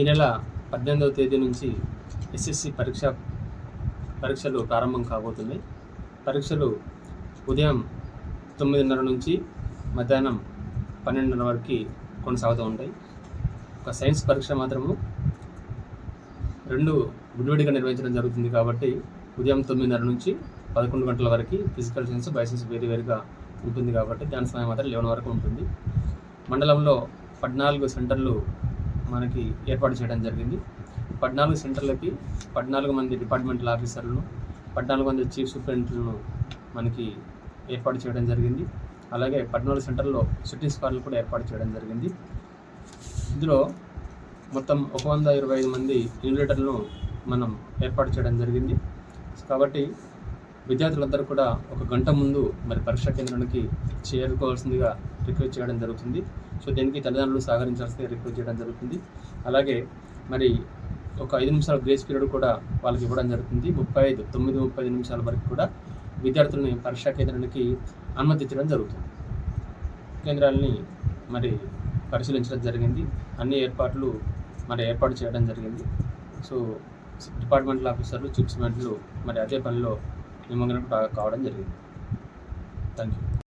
ఈ నెల పద్దెనిమిదవ తేదీ నుంచి ఎస్ఎస్సి పరీక్ష పరీక్షలు ప్రారంభం కాబోతున్నాయి. పరీక్షలు ఉదయం తొమ్మిదిన్నర నుంచి మధ్యాహ్నం పన్నెండున్నర వరకు కొనసాగుతూ ఉంటాయి. ఒక సైన్స్ పరీక్ష మాత్రము రెండు విడివిడిగా నిర్వహించడం జరుగుతుంది కాబట్టి ఉదయం తొమ్మిదిన్నర నుంచి పదకొండు గంటల వరకు ఫిజికల్ సైన్స్ బయోసైన్స్ వేరు వేరుగా ఉంటుంది కాబట్టి దాని సమయం మాత్రం లెవెన్ వరకు ఉంటుంది. మండలంలో పద్నాలుగు సెంటర్లు మనకి ఏర్పాటు చేయడం జరిగింది. పద్నాలుగు సెంటర్లకి పద్నాలుగు మంది డిపార్ట్మెంటల్ ఆఫీసర్లను పద్నాలుగు మంది చీఫ్ సూపరింటెండెంట్లను మనకి ఏర్పాటు చేయడం జరిగింది. అలాగే పద్నాలుగు సెంటర్లో సిటీ స్క్వాడ్లు కూడా ఏర్పాటు చేయడం జరిగింది. ఇందులో మొత్తం ఒక వంద ఇరవై ఐదు మంది ఇన్విలేటర్లను మనం ఏర్పాటు చేయడం జరిగింది. కాబట్టి విద్యార్థులందరూ కూడా ఒక గంట ముందు మరి పరీక్షా కేంద్రానికి చేరుకోవాల్సిందిగా రిక్వెస్ట్ చేయడం జరుగుతుంది. సో దీనికి తల్లిదండ్రులు సహకరించాల్సిందిగా రిక్వెస్ట్ చేయడం జరుగుతుంది. అలాగే మరి ఒక ఐదు నిమిషాల గ్రేస్ పీరియడ్ కూడా వాళ్ళకి ఇవ్వడం జరుగుతుంది. ముప్పై ఐదు తొమ్మిది ముప్పై ఐదు నిమిషాల వరకు కూడా విద్యార్థులని పరీక్షా కేంద్రానికి అనుమతించడం జరుగుతుంది. కేంద్రాలని మరి పరిశీలించడం జరిగింది. అన్ని ఏర్పాట్లు మరి ఏర్పాటు చేయడం జరిగింది. సో డిపార్ట్మెంటల్ ఆఫీసర్లు చిప్స్ మెంట్లు మరి అదే పనిలో నిమగ్నం కావడం జరిగింది. Thank you